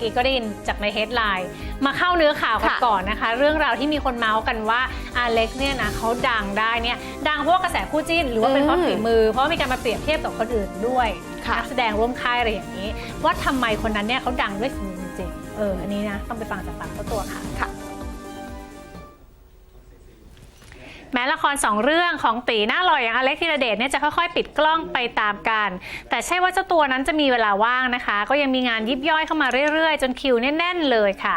กี้ก็ได้ยินจากในเฮดไลน์มาเข้าเนื้อข่าวกันค่ะก่อนนะคะ เรื่องราวที่มีคนเมาส์กันว่าอาเล็กซ์เนี่ยนะเขาดังได้เนี่ยดังเพราะว่ากระแสคู่จิ้น หรือว่าเป็นเพราะอืมฝีมือ เพราะว่ามีการมาเปรียบเทียบกับคนอื่นด้วยค่ะนักแสดงร่วมค่ายอะไรอย่างนี้ ว่าทำไมคนนั้นเนี่ยเขาดังด้วยฝีมือจริงๆเอออันนี้นะต้องไปฟังจากปากเขาตัวค่ะ แม้ละครสองเรื่องของตีหน้าหล่ออย่างอเล็กธีรเดชเนี่ยจะค่อยๆ ปิดกล้องไปตามกัน แต่ใช่ว่าเจ้าตัวนั้นจะมีเวลาว่างนะคะ ก็ยังมีงานยิบย่อยเข้ามาเรื่อยๆ จนคิวแน่นๆเลยค่ะ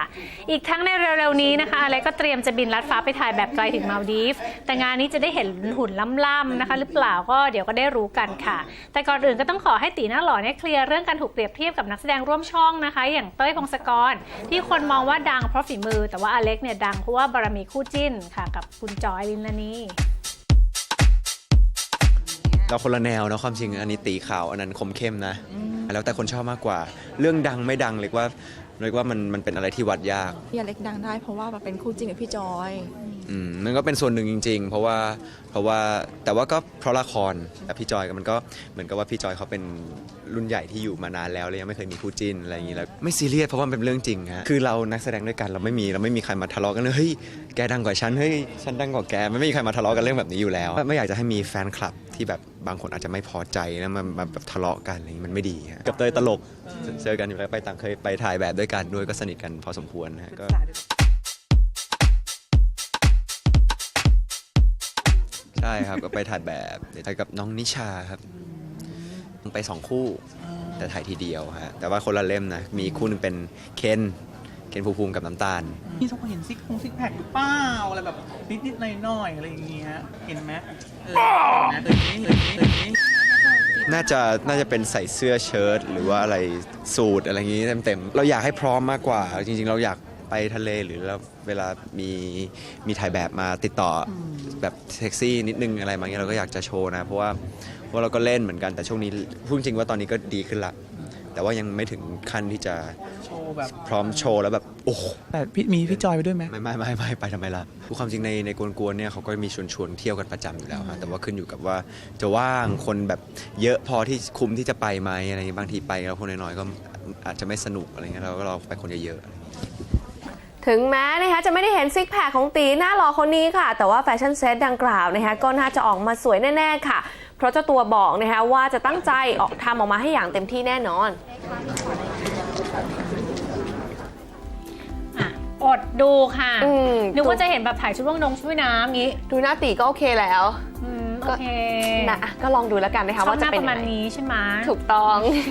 อีกทั้งในเร็วๆนี้นะคะอเล็กก็เตรียมจะบินลัดฟ้าไปถ่ายแบบไกลถึงมาลดีฟ แต่งานนี้จะได้เห็นหุ่นล่ำๆนะคะ หรือเปล่าก็เดี๋ยวก็ได้รู้กันค่ะ แต่ก่อนอื่นก็ต้องขอให้ตีหน้าหล่อเนี่ยเคลียร์เรื่องการถูกเปรียบเทียบกับนักแสดงร่วมช่องนะคะ อย่างเต้ยพงศกร ที่คนมองว่าดังเพราะฝีมือ แต่ว่าอเล็กเนี่ยดังเพราะว่าบารมีคู่จิ้นค่ะ กับคุณจอยลินลานีเราคนละแนวนะความจริงอันนี้ตีข่าวอันนั้นคมเข้มนะ แล้วแต่คนชอบมากกว่า เรื่องดังไม่ดังเรียกว่าเรียกว่ามันมันเป็นอะไรที่วัดยาก พี่อเล็กดังได้เพราะว่าแบบเป็นคู่จริงกับพี่จอยอืมมันก็เป็นส่วนหนึ่งจริง ๆ เพราะว่าเพราะว่าแต่ว่าก็เพราะละครแต่พี่จอยก็มันก็เหมือนกับว่าพี่จอยเขาเป็นรุ่นใหญ่ที่อยู่มานานแล้วเลยยังไม่เคยมีคู่จิ้นอะไรอย่างนี้แล้วไม่ซีเรียสเพราะว่ามันเป็นเรื่องจริงฮะคือเรานักแสดงด้วยกันเราไม่มีเราไม่มีใครมาทะเลาะกันเลยเฮ้ยแกดังกว่าฉันเฮ้ยฉันดังกว่าแกมันไม่มีใครมาทะเลาะกันเรื่องแบบนี้อยู่แล้ว ไม่อยากจะให้มีแฟนคลับที่แบบบางคนอาจจะไม่พอใจแล้วมามาแบบทะเลาะกันอะไรอย่างนี้มันไม่ดีฮะกับเตยตลกเจอกันอยู่แล้วไปต่างเคยไปถ่ายแบบด้วยกันด้วยก็สนิทกันพอสมควรนะฮะก็ ช่ครับ ก็ไปถ่ายแบบถ่ายกับน้องนิชาครับ ไปสองคู่ แต่ถ่ายทีเดียวฮะแต่ว่าคนละเล่มนะ มีคู่หนึงเป็นเคนเคนภูมิภูมิกับน้ำตาล มีสมเห็นซิกคงซิกแพคหรือเปล่าอะไรแบบนิดๆหน่อยๆอะไรอย่างเงี้ยเห็นไหมเออเห็นไหมเออเออเออเออน่าจะน่าจะเป็นใส่เสื้อเชิ้ตหรือว่าอะไรสูทอะไรอย่างนี้เต็มๆเราอยากให้พร้อมมากกว่า จริงๆ เราอยาก ไปทะเลหรือเราเวลามีมีถ่ายแบบมาติดต่ออแบบเซ็กซี่นิดนึงอะไรมาเงี้ยเราก็อยากจะโชว์นะ เพราะว่าเพราะเราก็เล่นเหมือนกันแต่ช่วงนี้พูดจริงว่าตอนนี้ก็ดีขึ้นละ แต่ว่ายังไม่ถึงขั้นที่จะโชว์แบบพร้อมโชว์แล้วแบบโอ้โหแต่พี่มีพี่จอยไปด้วยไหมไม่ไม่ไม่ไม่ไปทำไมล่ะคือความจริงในในกวนๆเนี่ยเขาก็มีชวนชวนๆเที่ยวกันประจำอยู่แล้วฮะแต่ว่าขึ้นอยู่กับว่าจะว่างคนแบบเยอะพอที่คุ้มที่จะไปไหมอะไรอย่างงี้บางทีไปแล้วคนน้อยๆก็อาจจะไม่สนุกอะไรเงี้ยเราก็เราไปคนเยอะๆ ถึงแม้นะคะจะไม่ได้เห็นซิกแพคของตีหน้าหล่อคนนี้ค่ะ แต่ว่าแฟชั่นเซตดังกล่าวนะคะก็น่าจะออกมาสวยแน่ ๆ ค่ะ เพราะเจ้าตัวบอกนะคะว่าจะตั้งใจออกทำออกมาให้อย่างเต็มที่แน่นอนอะอดดูค่ะอืมนึกว่าจะเห็นแบบถ่ายชุดว่ายนงชุดว่ายน้ำงี้ ดูหน้าตีก็โอเคแล้วอืมโอก็เคนะอะก็ลองดูแล้วกันนะคะชอบว่าหจะน้าเป็นประยังมาณไงนี้ใช่ไหมถูกต้อง